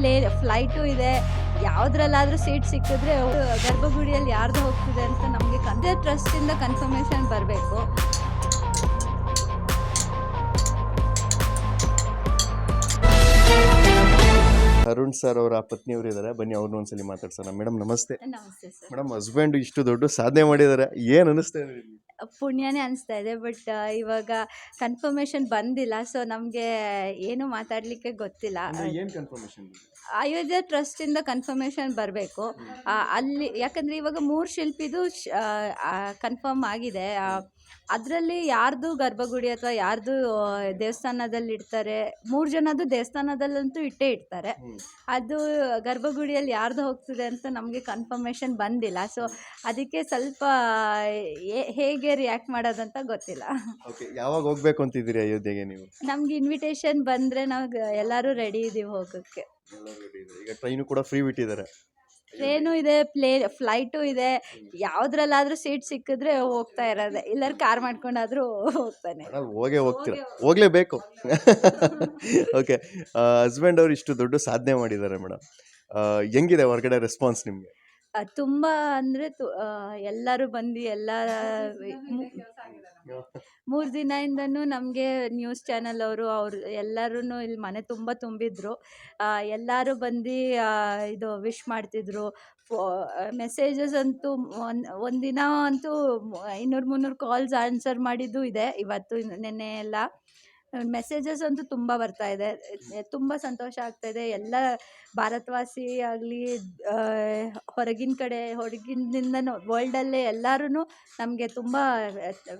Play flight ಇದೆ. ಯಾವುದ್ರಲ್ಲಾದರೂ seat ಸಿಕ್ಕಿದ್ರೆ ಗರ್ಭಗುಡಿಯಲ್ಲಿ ಯಾರ್ದು ಹೋಗ್ತಿದೆ ಅಂತ ನಮಗೆ ಟ್ರಸ್ಟ್ ಟ್ರಸ್ಟಿಂದ ಕನ್ಫರ್ಮೇಷನ್ ಬರಬೇಕು. ಅರುಣ್ ಸರ್ ಅವರ ಪತ್ನಿಯವರು ಇದ್ದಾರೆ ಬನ್ನಿ ಅವ್ರನ್ನ ಒಂದ್ಸಲಿ ಮಾತಾಡ್ಸೋಣ. ಮೇಡಮ್ ನಮಸ್ತೆ. ನಮಸ್ತೆ ಸರ್ ಮೇಡಮ್ ಹಸ್ಬೆಂಡ್ ಇಷ್ಟು ದೊಡ್ಡ ಸಾಧನೆ ಮಾಡಿದ್ದಾರೆ ಏನ್ ಅನಿಸ್ತಾ ಇದೆ ನಿಮ್ಗೆ? ಪುಣ್ಯನೇ ಅನಿಸ್ತಾ ಇದೆ ಬಟ್ ಇವಾಗ ಕನ್ಫರ್ಮೇಷನ್ ಬಂದಿಲ್ಲ ಸೊ ನಮಗೆ ಏನು ಮಾತಾಡಲಿಕ್ಕೆ ಗೊತ್ತಿಲ್ಲ. ಅಯೋಧ್ಯ ಟ್ರಸ್ಟಿಂದ ಕನ್ಫರ್ಮೇಷನ್ ಬರಬೇಕು. ಅಲ್ಲಿ ಯಾಕಂದರೆ ಇವಾಗ ಮೂರು ಶಿಲ್ಪಿದು ಕನ್ಫರ್ಮ್ ಆಗಿದೆ. ಅದರಲ್ಲಿ ಯಾರ್ದು ಗರ್ಭಗುಡಿ ಅಥವಾ ಯಾರ್ದು ದೇವಸ್ಥಾನದಲ್ಲಿ ಇಡ್ತಾರೆ? ಮೂರು ಜನದ್ದು ದೇವಸ್ಥಾನದಲ್ಲಂತೂ ಇಟ್ಟೇ ಇಡ್ತಾರೆ. ಅದು ಗರ್ಭಗುಡಿಯಲ್ಲಿ ಯಾರ್ದು ಹೋಗ್ತಿದೆ ಅಂತ ನಮಗೆ ಕನ್ಫರ್ಮೇಷನ್ ಬಂದಿಲ್ಲ. ಸೊ ಅದಕ್ಕೆ ಸ್ವಲ್ಪ ಹೇಗೆ ರಿಯಾಕ್ಟ್ ಮಾಡೋದಂತ ಗೊತ್ತಿಲ್ಲ. ಓಕೆ ಯಾವಾಗ ಹೋಗ್ಬೇಕು ಅಂತಿದ್ದೀರಿ ಅಯೋಧ್ಯೆಗೆ ನೀವು? ನಮ್ಗೆ ಇನ್ವಿಟೇಷನ್ ಬಂದರೆ ನಾವು ಎಲ್ಲರೂ ರೆಡಿ ಇದ್ದೀವಿ ಹೋಗೋಕ್ಕೆ. ಈಗ ಟ್ರೈನು ಕೂಡ ಫ್ರೀ ಬಿಟ್ಟಿದ್ದಾರೆ. ಟ್ರೇನು ಇದೆ ಪ್ಲೇ ಫ್ಲೈಟು ಇದೆ. ಯಾವುದ್ರಲ್ಲಾದ್ರೂ ಸೀಟ್ ಸಿಕ್ಕಿದ್ರೆ ಹೋಗ್ತಾ ಇರೋದೆ. ಎಲ್ಲರೂ ಕಾರ್ ಮಾಡ್ಕೊಂಡಾದ್ರೂ ಹೋಗ್ತಾನೆ. ಹೋಗೇ ಹೋಗ್ತೀರ. ಹೋಗ್ಲೇಬೇಕು. ಓಕೆ ಹಸ್ಬೆಂಡ್ ಅವ್ರು ಇಷ್ಟು ದೊಡ್ಡ ಸಾಧನೆ ಮಾಡಿದ್ದಾರೆ ಮೇಡಮ್. ಹೆಂಗಿದೆ ಹೊರಗಡೆ ರೆಸ್ಪಾನ್ಸ್ ನಿಮಗೆ? ತುಂಬಾ ತುಂಬ ಅಂದರೆ ಎಲ್ಲರೂ ಬಂದು ಎಲ್ಲ ಮೂರು ದಿನದಿಂದನೂ ನಮಗೆ ನ್ಯೂಸ್ ಚಾನಲ್ ಅವರು, ಅವ್ರು ಎಲ್ಲರೂ ಇಲ್ಲಿ ಮನೆ ತುಂಬ ತುಂಬಿದ್ರು. ಎಲ್ಲರೂ ಬಂದು ಇದು ವಿಶ್ ಮಾಡ್ತಿದ್ರು. ಮೆಸೇಜಸ್ ಅಂತೂ ಒಂದು ಒಂದಿನ ಅಂತೂ ಇನ್ನೂರು ಮುನ್ನೂರು ಕಾಲ್ಸ್ ಆನ್ಸರ್ ಮಾಡಿದ್ದು ಇದೆ ಇವತ್ತು ನಿನ್ನೆ ಎಲ್ಲ. ಮೆಸೇಜಸ್ ಅಂತೂ ತುಂಬ ಬರ್ತಾ ಇದೆ. ತುಂಬ ಸಂತೋಷ ಆಗ್ತಾ ಇದೆ ಎಲ್ಲ ಭಾರತವಾಸಿ ಆಗಲಿ ಹೊರಗಿನ ಕಡೆ ಹೊರಗಿನಿಂದ ವರ್ಲ್ಡಲ್ಲೇ ಎಲ್ಲರೂ ನಮಗೆ ತುಂಬ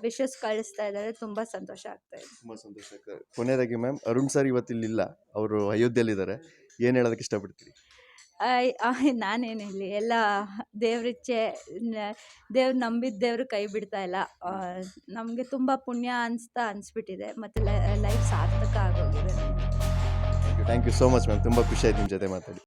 ವಿಶಸ್ ಕಳಿಸ್ತಾ ಇದ್ದಾರೆ. ತುಂಬ ಸಂತೋಷ ಆಗ್ತಾ ಇದೆ ತುಂಬ ಸಂತೋಷ ಕೊನೆಯದಾಗಿ ಮ್ಯಾಮ್ ಅರುಣ್ ಸರ್ ಇವತ್ತಿಲ್ಲ ಅವರು ಅಯೋಧ್ಯೆಯಲ್ಲಿದ್ದಾರೆ. ಏನು ಹೇಳೋದಕ್ಕೆ ಇಷ್ಟಪಡ್ತೀರಿ? ನಾನೇನು ಹೇಳಿ ಎಲ್ಲ ದೇವ್ರಿಚ್ಛೆ ದೇವ್ರು ನಂಬಿದ ದೇವರು ಕೈ ಬಿಡ್ತಾ ಇಲ್ಲ. ನಮಗೆ ತುಂಬ ಪುಣ್ಯ ಅನಿಸ್ತಾ ಅನಿಸ್ಬಿಟ್ಟಿದೆ. ಮತ್ತು ಲೈಫ್ ಸಾರ್ಥಕ ಆಗೋಗಿದೆ thank you so much ma'am ತುಂಬ ಖುಷಿ ಆಯ್ತು ನಿಮ್ಮ ಜೊತೆ ಮಾತಾಡಿ.